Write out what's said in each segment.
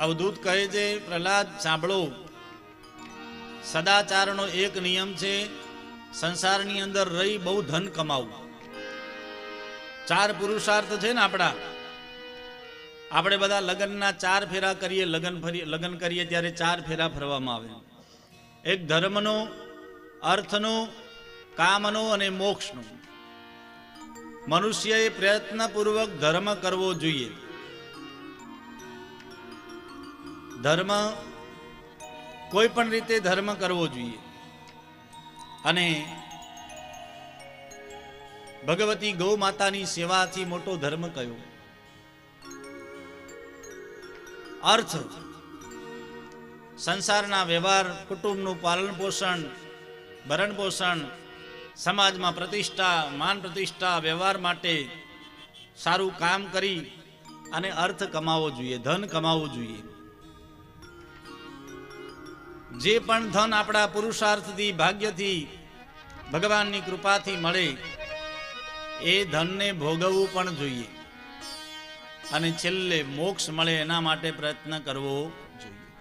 અવધૂત કહે છે, પ્રહલાદ, સાંભળો. સદાચારનો એક નિયમ છે, સંસારની અંદર રહી બહુ ધન કમાવું. ચાર પુરુષાર્થ છે ને આપણા. આપણે બધા લગ્નના ચાર ફેરા કરીએ, લગ્ન ફરી, લગ્ન કરીએ ત્યારે ચાર ફેરા ફરવામાં આવે. એક ધર્મનો, અર્થનો, કામનો અને મોક્ષનો. મનુષ્યએ પ્રયત્નપૂર્વક ધર્મ કરવો જોઈએ. ધર્મ કોઈ પણ રીતે ધર્મ કરવો જોઈએ. અને ભગવતી ગૌ માતાની સેવાથી મોટો ધર્મ કયો? અર્થ, સંસારના વ્યવહાર, કુટુંબનું પાલન પોષણ, ભરણ પોષણ, સમાજમાં પ્રતિષ્ઠા, માન પ્રતિષ્ઠા, વ્યવહાર માટે સારું કામ કરી અને અર્થ કમાવો જોઈએ, ધન કમાવવું જોઈએ. જે પણ ધન આપણા પુરુષાર્થથી, ભાગ્યથી, ભગવાનની કૃપાથી મળે, એ ધનને ભોગવવું પણ જોઈએ. અને છેલ્લે મોક્ષ મળે એના માટે પ્રયત્ન કરવો જોઈએ.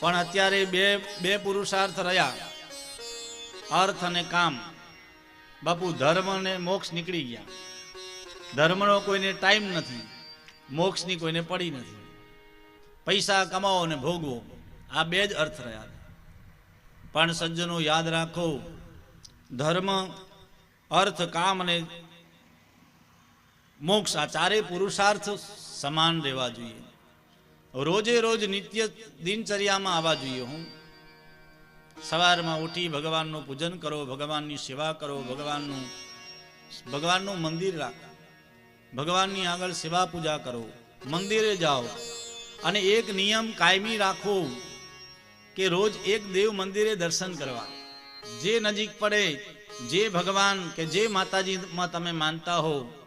પણ અત્યારે બે બે પુરુષાર્થ રહ્યા. અર્થ અને કામ. બાપુ, ધર્મ અને મોક્ષ નીકળી ગયા. ધર્મનો કોઈને ટાઈમ નથી. મોક્ષની કોઈને પડી નથી. પૈસા કમાવો અને ભોગવો. આ બે જ અર્થ રહ્યા પણ સજ્જનો યાદ રાખો, ધર્મ, અર્થ, કામ અને મોક્ષ આ ચારેય પુરુષાર્થ સમાન રહેવા જોઈએ. રોજે રોજ નિત્ય દિનચર્યામાં આવવા જોઈએ હું. સવારમાં ઉઠી ભગવાનનું પૂજન કરો, ભગવાનની સેવા કરો, ભગવાનનું ભગવાનનું મંદિર રાખો ભગવાનની આગળ સેવા પૂજા કરો, મંદિરે જાઓ અને એક નિયમ કાયમી રાખો. કે રોજ એક દેવ મંદિરે દર્શન કરવા. જે નજીક પડે, જે ભગવાન કે જે માતાજીમાં તમે માનતા હો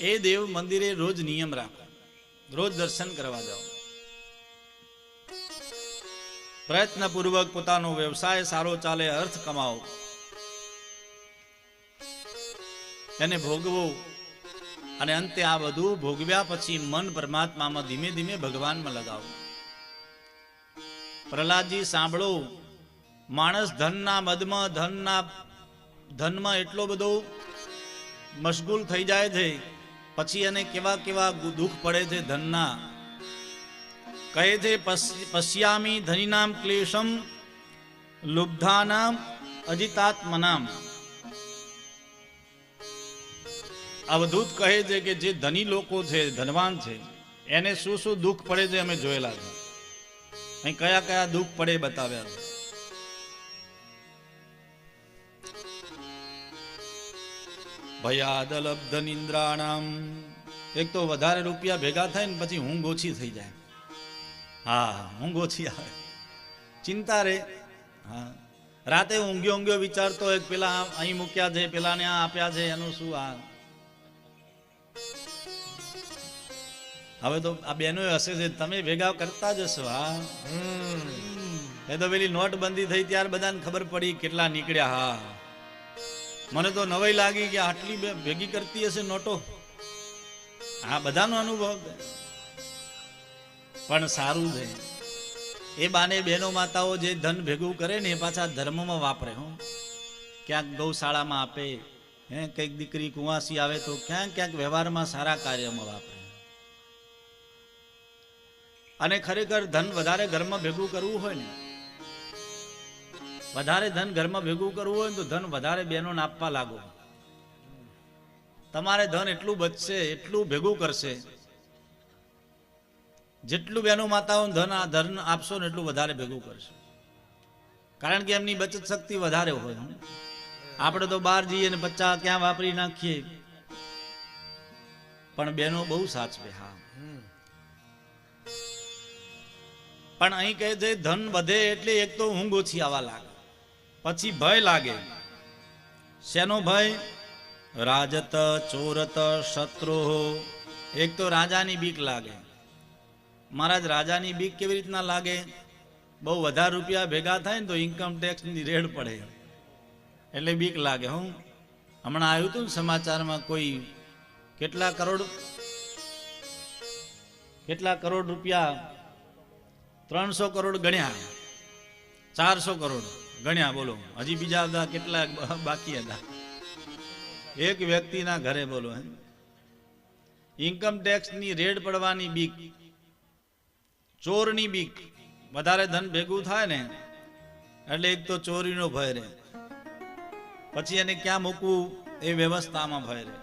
એ દેવ મંદિરે રોજ નિયમ રાખો. રોજ દર્શન કરવા જાઓ. પ્રયત્નપૂર્વક પોતાનો વ્યવસાય સારો ચાલે, અર્થ કમાવો. એને ભોગવો અને અંતે આ બધું ભોગવ્યા પછી મન પરમાત્મામાં ધીમે ધીમે ભગવાનમાં લગાવો. પ્રહલાદજી, સાંભળો. માણસ ધનના મદમાં ધનના ધનમાં એટલો બધો મશગુલ થઈ જાય છે, પછી એને કેવા કેવા દુઃખ પડે છે ધનના. કહે છે પશ- પશ્યામી ધનીનામ ક્લેશમ લુબ્ધાનામ અજિતાત્મનામ. અવધૂત કહે છે કે જે ધની લોકો છે, ધનવાન છે, એને શું શું દુઃખ પડે છે અમે જોયેલા છે. અહીં કયા કયા દુઃખ પડે બતાવ્યા ભયાદલબ્ધ નિંદ્રાણામ. એક તો વધારે રૂપિયા ભેગા થાય ને પછી ઊંઘ ઓછી થઈ જાય. હા ઊંઘ ઓછી આવે. ચિંતા રે. હા. રાતે ઊંઘ્યો ઊંઘ્યો વિચારતો એક પેલા અહીં મૂક્યા છે, પેલાને આ આપ્યા છે, એનું શું આ? હવે તો આ બેનો હશે છે તમે ભેગા કરતા જ હશો હા? એ તો પેલી નોટબંધી થઈ ત્યાર બધાને ખબર પડી કેટલા નીકળ્યા હા. મને તો નવાઈ લાગી કે આટલી બે- ભેગી કરતી હશે નોટો. હા બધાનો અનુભવ પણ સારું છે. એ બાને બહેનો માતાઓ જે ધન ભેગું કરે ને એ પાછા ધર્મમાં વાપરે હું. ક્યાંક ગૌશાળામાં આપે હે કંઈક દીકરી કુંવાસી આવે તો ક્યાંક ક્યાંક વ્યવહારમાં સારા કાર્યમાં વાપરે. અને ખરેખર ધન વધારે ઘરમાં ભેગું કરવું હોય ને, વધારે ધન ઘરમાં ભેગું કરવું હોય ને તો ધન વધારે બહેનોને આપવા લાગો. તમારે ધન એટલું બચશે, એટલું ભેગું કરશે. જેટલું બહેનો માતાઓ ધન આ ધન આપશો ને એટલું વધારે ભેગું કરશે. કારણ કે એમની બચત શક્તિ વધારે હોય. આપણે તો બહાર જઈએ ને પચાસ ક્યાં વાપરી નાખીએ. પણ બહેનો બહુ સાચવે, હા. પણ અહીં કહે છે, ધન વધે એટલે એક તો ઊંઘ ઓછી આવવા લાગે. પછી ભય લાગે. શેનો ભય? રાજત, ચોરત શત્રુ એક તો રાજાની બીક લાગે. મહારાજ, રાજાની બીક કેવી રીતના લાગે? બહુ વધારે રૂપિયા ભેગા થાય ને તો ઇન્કમ ટેક્સની રેડ પડે. એટલે બીક લાગે, હું. હમણાં આવ્યું હતું ને સમાચારમાં કોઈ કેટલા કરોડ કેટલા કરોડ રૂપિયા ત્રણસો કરોડ ગણ્યા. ચારસો કરોડ ગણ્યા બોલો. હજી બીજા બધા કેટલા બાકી હતા એક વ્યક્તિના ઘરે બોલો હે ઇન્કમ ટેક્સની રેડ પડવાની બીક. ચોરની બીક. વધારે ધન ભેગું થાય ને, એટલે એક તો ચોરીનો ભય રહે. પછી એને ક્યાં મૂકવું એ વ્યવસ્થામાં ભય રહે.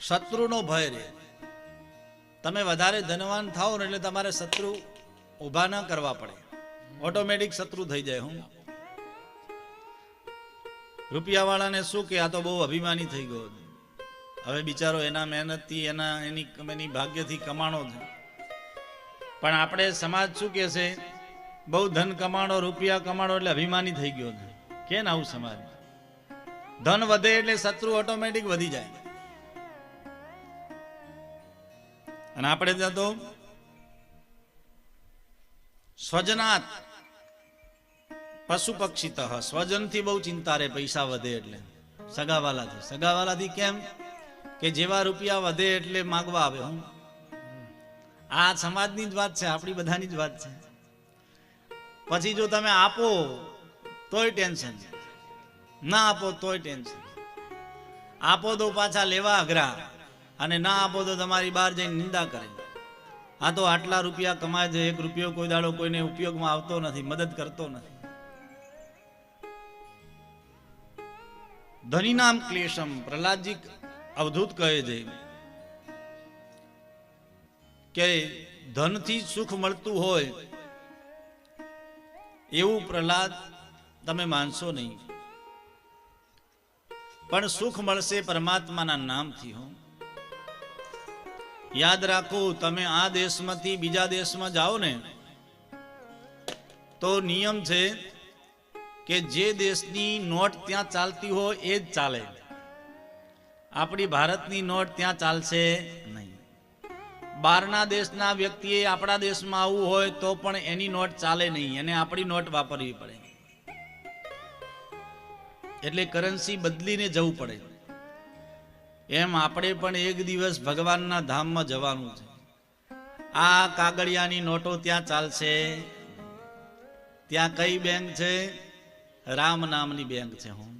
શત્રુનો ભય રહે. તમે વધારે ધનવાન થાઓ એટલે તમારે શત્રુ ઊભા ન કરવા પડે. ઓટોમેટિક શત્રુ થઈ જાય હું. રૂપિયાવાળાને શું કે, આ તો બહુ અભિમાની થઈ ગયો. હવે બિચારો એના મહેનતથી, એના, એની એની ભાગ્યથી કમાણો છે પણ આપણે સમાજ શું કહે છે, બહુ ધન કમાણો, રૂપિયા કમાણો એટલે અભિમાની થઈ ગયો છે. કે ને આવું સમાજ ધન વધે એટલે શત્રુ ઓટોમેટિક વધી જાય. અને આપણે ત્યાં તો સ્વજનાત પશુ પક્ષી તહ સ્વજનથી બહુ ચિંતા રહે પૈસા વધે એટલે. સગાવાલાથી. સગાવાલાથી કેમ? કે જેવા રૂપિયા વધે એટલે માગવા આવે. હું આ સમાજની જ વાત છે, આપણી બધાની જ વાત છે. પછી જો તમે આપો, તોય ટેન્શન. ના આપો, તોય ટેન્શન. આપો તો પાછા લેવા અઘરા. અને ના આપો તો તમારી બહાર જઈને નિંદા કરે. આ તો આટલા રૂપિયા કમાય છે, એક રૂપિયો કોઈ દાડો કોઈને ઉપયોગમાં આવતો નથી, મદદ કરતો નથી. ધનિનામ ક્લેશમ, પ્રહલાદજી અવધૂત કહે છે કે ધનથી સુખ મળતું હોય એવું પ્રહલાદ તમે માનશો નહીં. પણ સુખ મળશે પરમાત્માના નામથી, હો. યાદ રાખો, તમે આ દેશમાંથી બીજા દેશમાં જાઓ ને, તો નિયમ છે કે જે દેશની નોટ ત્યાં ચાલતી હોય એ જ ચાલે. આપણી ભારતની નોટ ત્યાં ચાલશે નહીં. બહારના દેશના વ્યક્તિએ આપણા દેશમાં આવવું હોય તો પણ એની નોટ ચાલે નહીં, એને આપણી નોટ વાપરવી પડે. એટલે કરન્સી બદલીને જવું પડે. એમ આપણે પણ એક દિવસ ભગવાનના ધામમાં જવાનું છે. આ કાગળિયાની નોટો ત્યાં ચાલશે. ત્યાં કઈ બેંક છે? રામ નામની બેંક છે, હું.